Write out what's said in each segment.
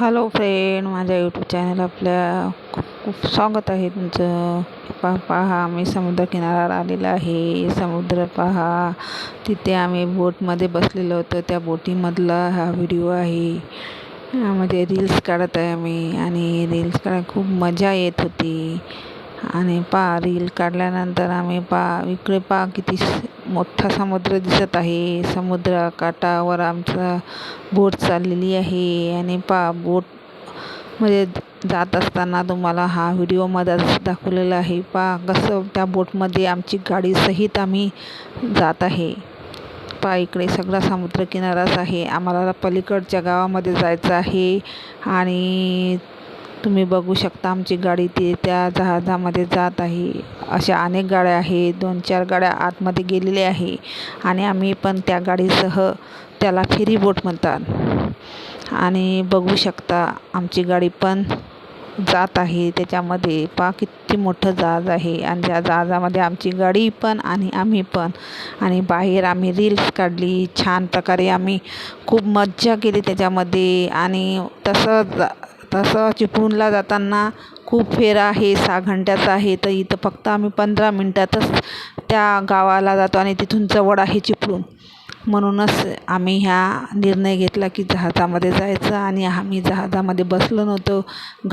Hello friend माझ्या YouTube channel आपल्या खूप खूप स्वागत आहे तुमचं. पा पहा आम्ही समुद्रकिनाऱ्यावर आलेलो आहे. समुद्र पहा. तिथे आम्ही बोटमध्ये बसलेलो होतो. त्या बोटीमधला हा व्हिडिओ आहे. यामध्ये रील्स काढत आहे आम्ही. आणि रील्स काढायला खूप मजा येत होती. आणि पा रील काढल्यानंतर आम्ही पा इकडे पहा किती मोठा समुद्र दिसत आहे. समुद्रकाठावर आमचा बोट चाललेली आहे. आणि पहा बोटमध्ये म्हणजे जात असताना तुम्हाला हा व्हिडिओमध्येच दाखवलेला आहे. पहा कसं त्या बोटमध्ये आमची गाडीसहित आम्ही जात आहे. पहा इकडे सगळा समुद्रकिनाराच आहे. आम्हाला पलीकडच्या गावामध्ये जायचं आहे. आणि तुम्ही बघू शकता आमची गाडी ती त्या जहाजामध्ये जात आहे. अशा अनेक गाड्या आहेत. दोन चार गाड्या आतमध्ये गेलेल्या आहे. आणि आम्ही पण त्या गाडीसह त्याला फेरी बोट म्हणतात. आणि बघू शकता आमची गाडी पण जात आहे. त्याच्यामध्ये पा किती मोठं जहाज आहे. आणि त्या जहाजामध्ये आमची गाडी पण आणि आम्ही पण. आणि बाहेर आम्ही रील्स काढली. छान प्रकारे आम्ही खूप मज्जा केली त्याच्यामध्ये. आणि तसं तसं चिपळूणला जाताना खूप फेरा आहे सहा घंट्याचा आहे. तर इथं फक्त आम्ही पंधरा मिनटातच त्या गावाला जातो आणि तिथून जवळ आहे चिपळूण. म्हणूनच आम्ही ह्या निर्णय घेतला की जहाजामध्ये जायचं आणि आम्ही जहाजामध्ये बसलो नव्हतो.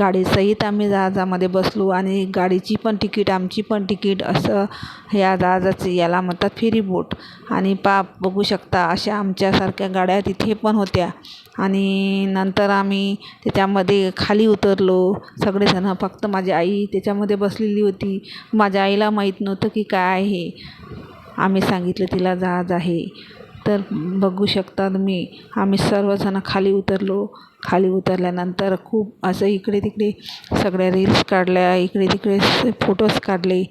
गाडीसहित आम्ही जहाजामध्ये बसलो आणि गाडीची पण तिकीट आमची पण तिकीट असं ह्या जहाजाची याला म्हणतात फेरी बोट आणि पा बघू शकता अशा आमच्यासारख्या गाड्या तिथे पण होत्या. आणि नंतर आम्ही त्याच्यामध्ये खाली उतरलो. सगळेजणं फक्त माझी आई त्याच्यामध्ये बसलेली होती. माझ्या आईला माहीत नव्हतं की काय आहे. आम्ही सांगितलं तिला जहाज आहे. तर बघू शकता तुम्ही आम्ही सर्वजणं खाली उतरलो. खाली उतरल्यानंतर खूप असं इकडे तिकडे सगळ्या रील्स काढल्या इकडे तिकडे फोटोज काढले.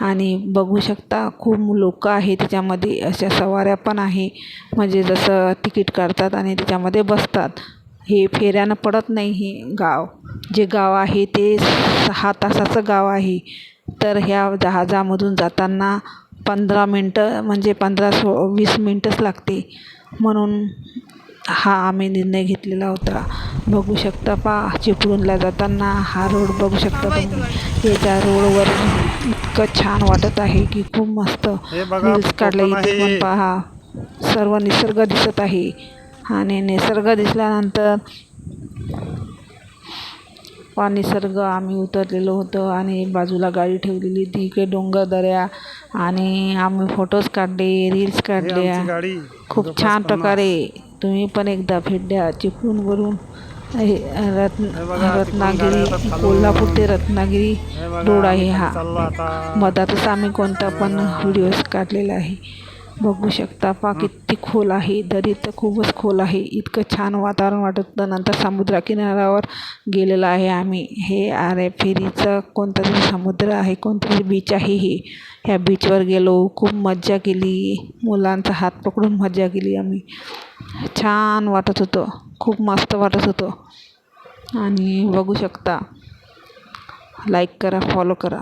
आणि बघू शकता खूप लोक आहे त्याच्यामध्ये अशा सवाऱ्या पण आहे. म्हणजे जसं तिकीट काढतात आणि त्याच्यामध्ये बसतात. हे फेऱ्यानं पडत नाही हे गाव. जे गाव आहे ते सहा तासाचं गाव आहे. तर ह्या जहाजामधून जाताना पंधरा मिनटं म्हणजे पंधरा सो वीस मिनटंच लागते. म्हणून हा आम्ही निर्णय घेतलेला होता. बघू शकता पहा चिपळूणला जाताना हा रोड बघू शकता तुम्ही. याच्या रोडवर इतकं छान वाटत आहे की खूप मस्त रील्स काढले इथे पण पहा. सर्व निसर्ग दिसत आहे. आणि निसर्ग दिसल्यानंतर निसर्ग आम्ही उतरलेलो होतो आणि बाजूला गाडी ठेवलेली ती इकडे डोंगरदऱ्या आणि आम्ही फोटोज काढले रील्स काढल्या. खूप छान प्रकारे तुम्ही पण एकदा भेट द्या चिपळूणवरून हे रत्न रत्नागिरी कोल्हापूर ते रत्नागिरी रोड आहे हा. मधातच आम्ही कोणता पण व्हिडिओज काढलेला आहे. बघू शकता. पहा किती खोल आहे. दरी तर खूपच खोल आहे. इतकं छान वातावरण वाटत होतं. नंतर समुद्रकिनाऱ्यावर गेलेलो आहे आम्ही. हे अरे फेरीचं कोणतं तरी समुद्र आहे. कोणतं तरी बीच आहे हे. ह्या बीचवर गेलो. खूप मज्जा केली. मुलांचा हात पकडून मज्जा केली आम्ही. छान वाटत होतं. खूप मस्त वाटत होतं. आणि बघू शकता. लाईक करा फॉलो करा.